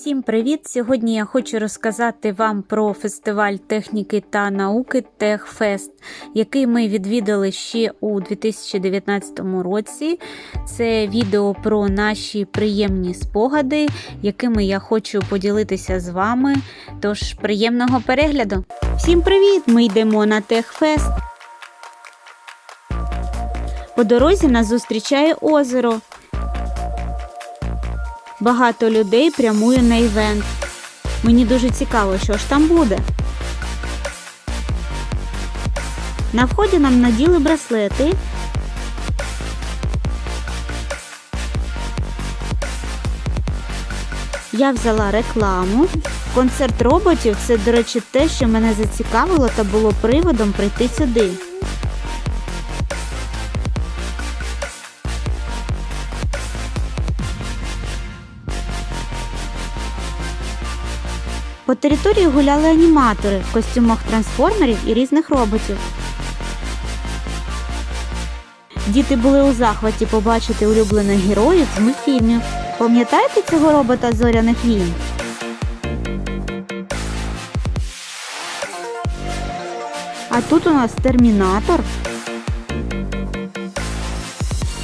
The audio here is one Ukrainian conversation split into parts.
Всім привіт! Сьогодні я хочу розказати вам про фестиваль техніки та науки Техфест, який ми відвідали ще у 2019 році. Це відео про наші приємні спогади, якими я хочу поділитися з вами. Тож приємного перегляду! Всім привіт! Ми йдемо на Техфест. По дорозі нас зустрічає озеро. Багато людей прямує на івент. Мені дуже цікаво, що ж там буде. На вході нам наділи браслети. Я взяла рекламу. Концерт роботів це, до речі, те, що мене зацікавило та було приводом прийти сюди. По території гуляли аніматори в костюмах трансформерів і різних роботів. Діти були у захваті побачити улюблених героїв з мультфільмів. Пам'ятаєте цього робота зоряних війн? А тут у нас термінатор.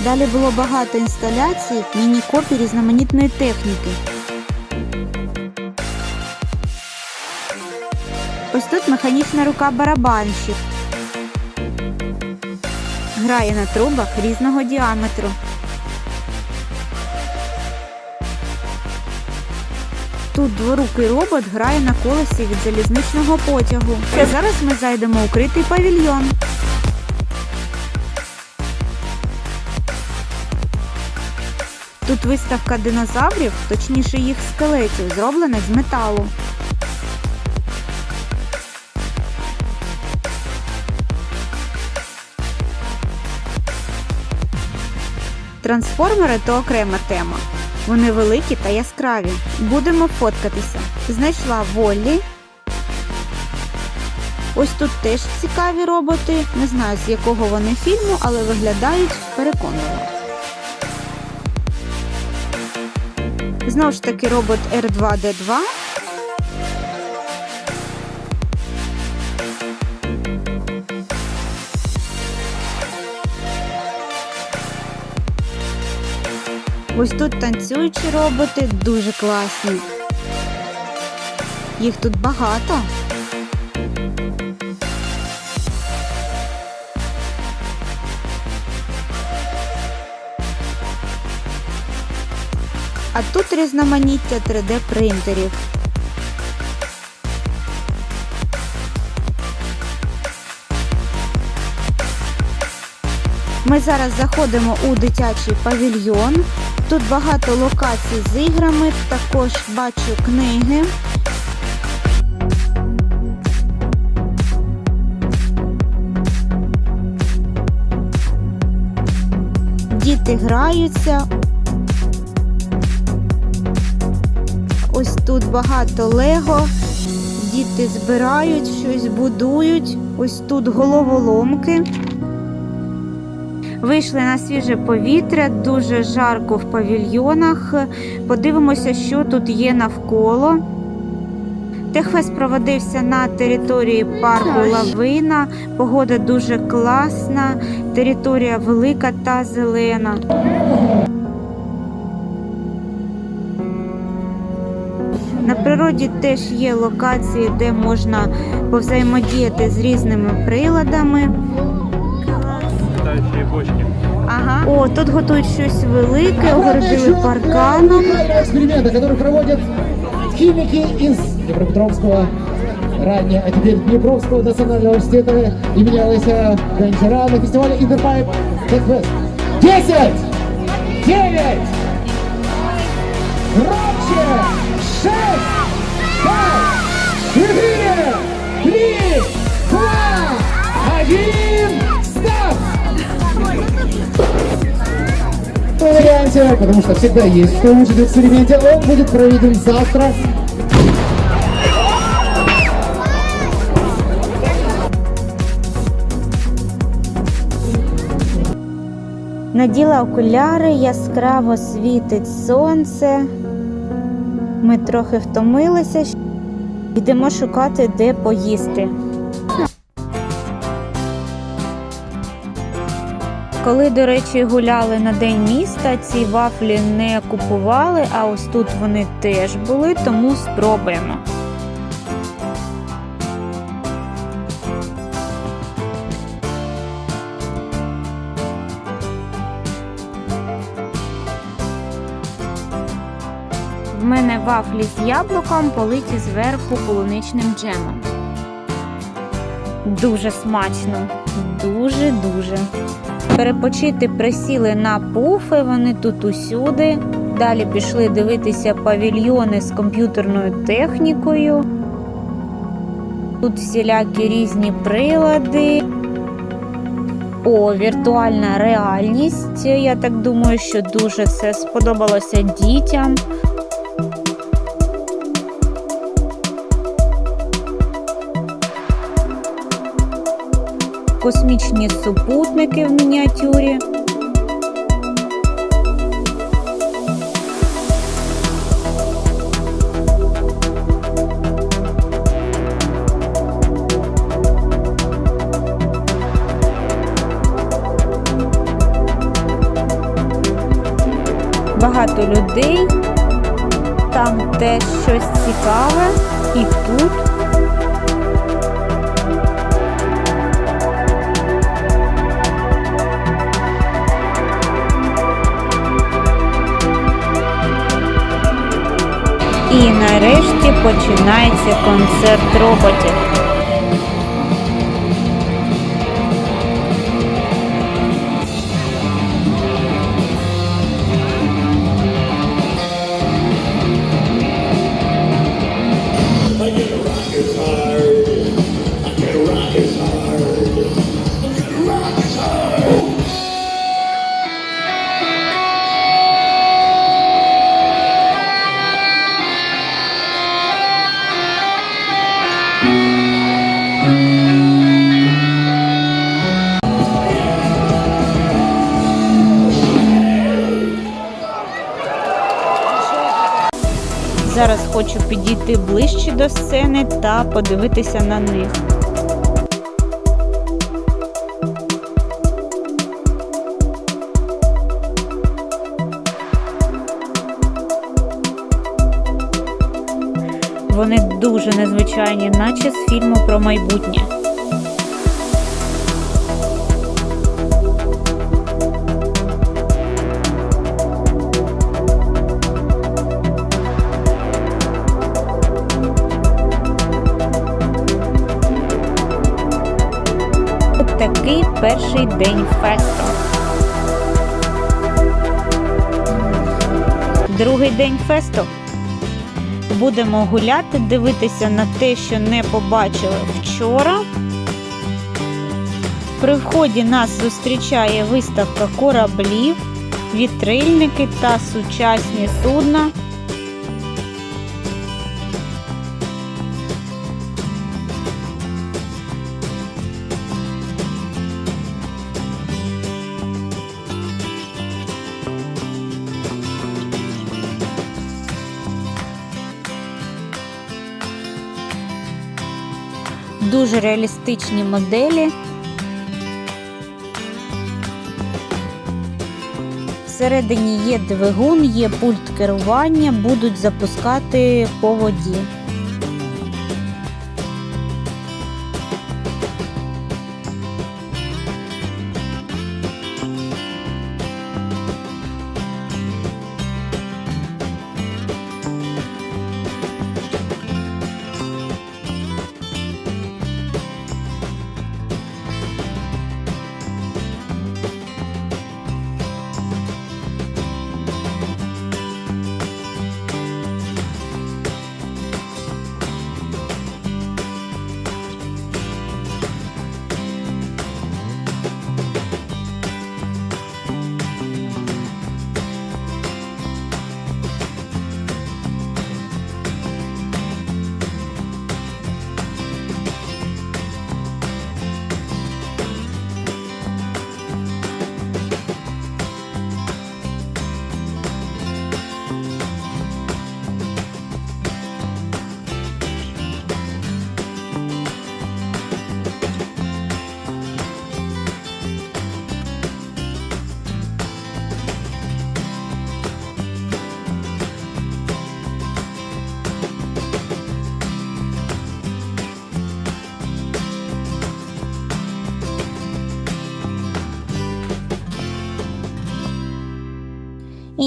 Далі було багато інсталяцій, міні-копій різноманітної техніки. Тут механічна рука барабанщик. Грає на трубах різного діаметру. Тут дворукий робот грає на колесі від залізничного потягу. А зараз ми зайдемо у критий павільйон. Тут виставка динозаврів, точніше їх скелетів, зроблених з металу. Трансформери то окрема тема. Вони великі та яскраві. Будемо фоткатися. Знайшла Воллі. Ось тут теж цікаві роботи. Не знаю з якого вони фільму, але виглядають переконливо. Знову ж таки робот R2D2. Ось тут танцюючі роботи дуже класні. Їх тут багато. А тут різноманіття 3D принтерів. Ми зараз заходимо у дитячий павільйон. Тут багато локацій з іграми, також бачу книги. Діти граються. Ось тут багато лего. Діти збирають, щось будують. Ось тут головоломки. Вийшли на свіже повітря, дуже жарко в павільйонах. Подивимося, що тут є навколо. Техфест проводився на території парку Лавина. Погода дуже класна, територія велика та зелена. На природі теж є локації, де можна повзаємодіяти з різними приладами. Бочки. Ага. О, тут готують щось велике, огородили парканом. эксперимента, который проводят химики из Днепропетровского ранее, а теперь Днепровского национального университета имени Олеся Гончара на фестивале Интерпайп Техфест. 10, 9, громче, 6, 5, 4, 3, 2, 1, старт! Проверяемся, потому что всегда есть кто учит в эксперименте. Он будет проведен завтра. Наділа окуляри, яскраво світить сонце. Ми трохи втомилися. Йдемо шукати, де поїсти. Коли, до речі, гуляли на День міста, ці вафлі не купували, а ось тут вони теж були, тому спробуємо. В мене вафлі з яблуком политі зверху полуничним джемом. Дуже смачно, дуже-дуже. Перепочити присіли на пуфи, вони тут усюди. Далі пішли дивитися павільйони з комп'ютерною технікою. Тут всілякі різні прилади. О, віртуальна реальність. Я так думаю, що дуже це сподобалося дітям. Космічні супутники в мініатюрі. Багато людей. Там теж щось цікаве. І тут. І нарешті починається концерт роботів. Зараз хочу підійти ближче до сцени та подивитися на них. Вони дуже незвичайні, наче з фільму про майбутнє. Перший день фесту. Другий день фесту. Будемо гуляти, дивитися на те, що не побачили вчора. При вході нас зустрічає виставка кораблів, вітрильники та сучасні судна. Дуже реалістичні моделі. Всередині є двигун, є пульт керування, будуть запускати по воді.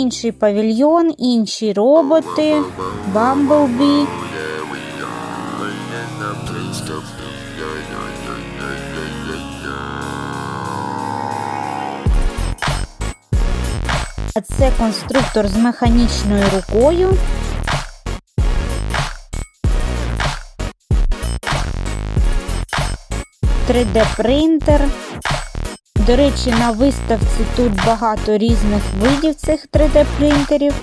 Інший павільйон, інші роботи, Бамблбі. А це конструктор з механічною рукою. «3D принтер. До речі, на виставці тут багато різних видів цих 3D принтерів.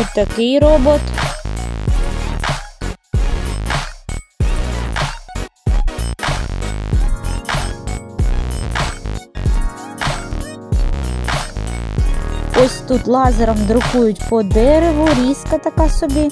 Ось такий робот. Ось тут лазером друкують по дереву, різка така собі.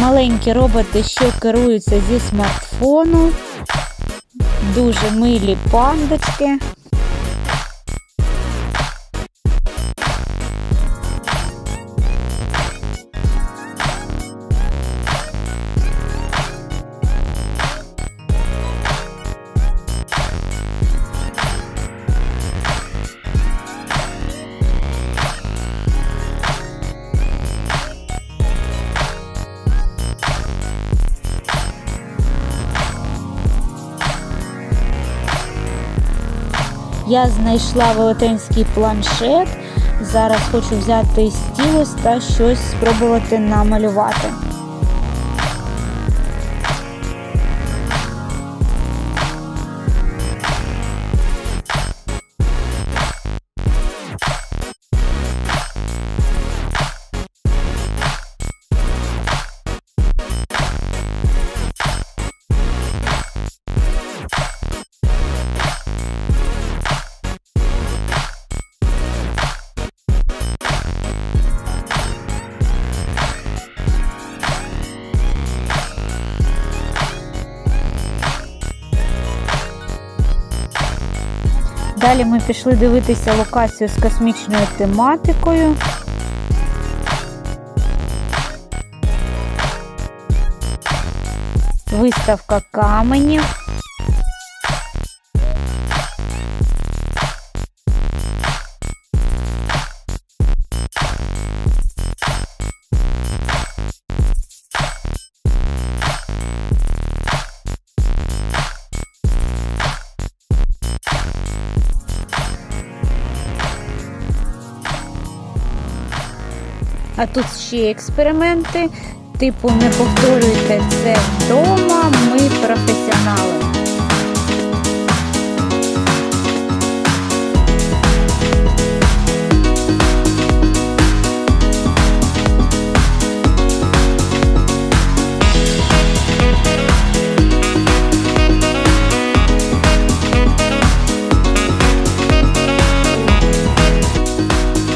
Маленькі роботи, що керуються зі смартфону. Дуже милі пандочки. Я знайшла велетенський планшет. Зараз хочу взяти стілус та щось спробувати намалювати. Далі ми пішли дивитися локацію з космічною тематикою. Виставка каменів. А тут ще експерименти. Типу, не повторюйте це вдома, ми професіонали.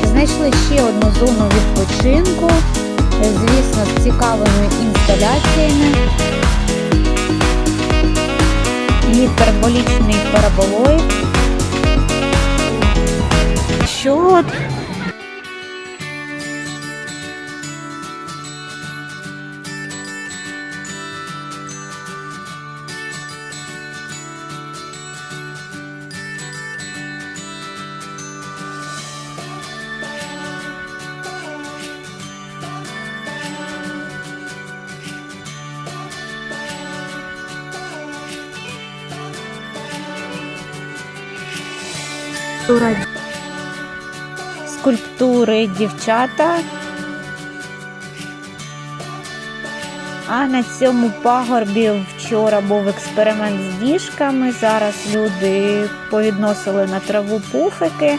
Знайшли ще одну зону відпочинку, інсталяціями. Гіперболічний параболоїд. Що Скульптура. Скульптури дівчата. А на цьому пагорбі вчора був експеримент з діжками. Зараз люди повідносили на траву пуфики.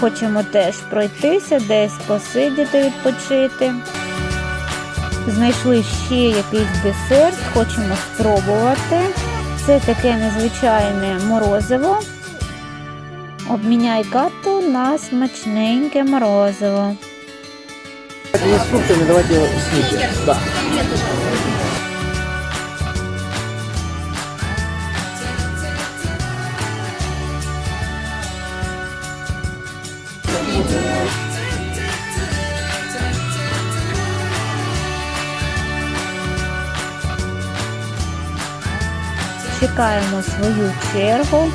Хочемо теж пройтися, десь посидіти, відпочити. Знайшли ще якийсь десерт, хочемо спробувати. Це таке незвичайне морозиво. Обміняй карту на смачненьке морозиво. Не с фруктами, давайте снизу. Да. Чекаємо свою чергу.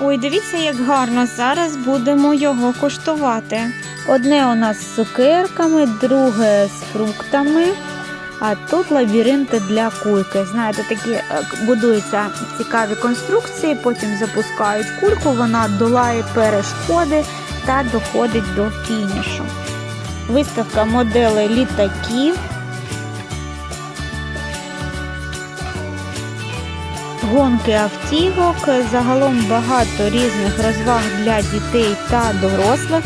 Ой, дивіться, як гарно. Зараз будемо його куштувати. Одне у нас з цукерками, друге з фруктами. А тут лабіринти для кульки. Знаєте, такі е, будуються цікаві конструкції, потім запускають кульку, вона долає перешкоди та доходить до фінішу. Виставка моделей літаків. Гонки автівок, загалом багато різних розваг для дітей та дорослих.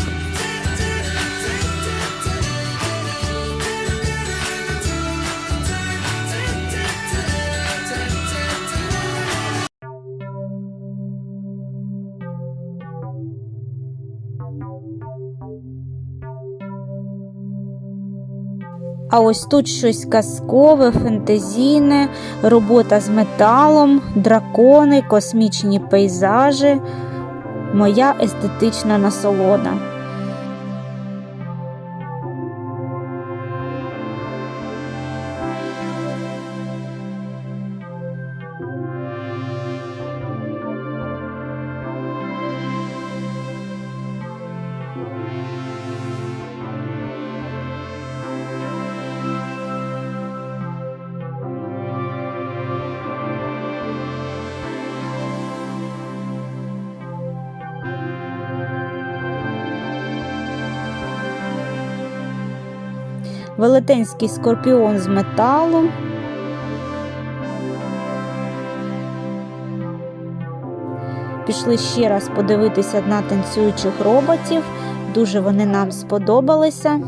А ось тут щось казкове, фентезійне, робота з металом, дракони, космічні пейзажі. Моя естетична насолода. Велетенський скорпіон з металу. Пішли ще раз подивитися на танцюючих роботів. Дуже вони нам сподобалися.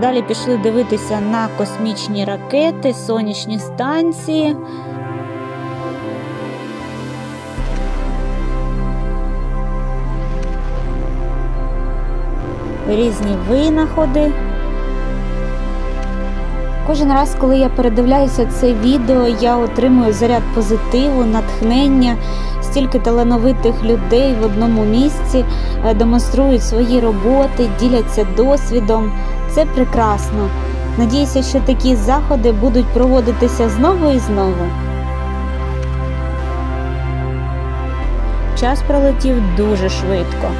Далі пішли дивитися на космічні ракети, сонячні станції. Різні винаходи. Кожен раз, коли я передивляюся це відео, я отримую заряд позитиву, натхнення. Стільки талановитих людей в одному місці е, демонструють свої роботи, діляться досвідом. Це прекрасно. Надіюся, що такі заходи будуть проводитися знову і знову. Час пролетів дуже швидко.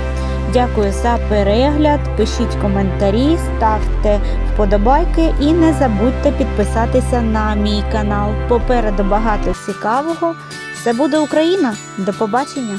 Дякую за перегляд. Пишіть коментарі, ставте вподобайки і не забудьте підписатися на мій канал. Попереду багато цікавого. Це буде Україна. До побачення!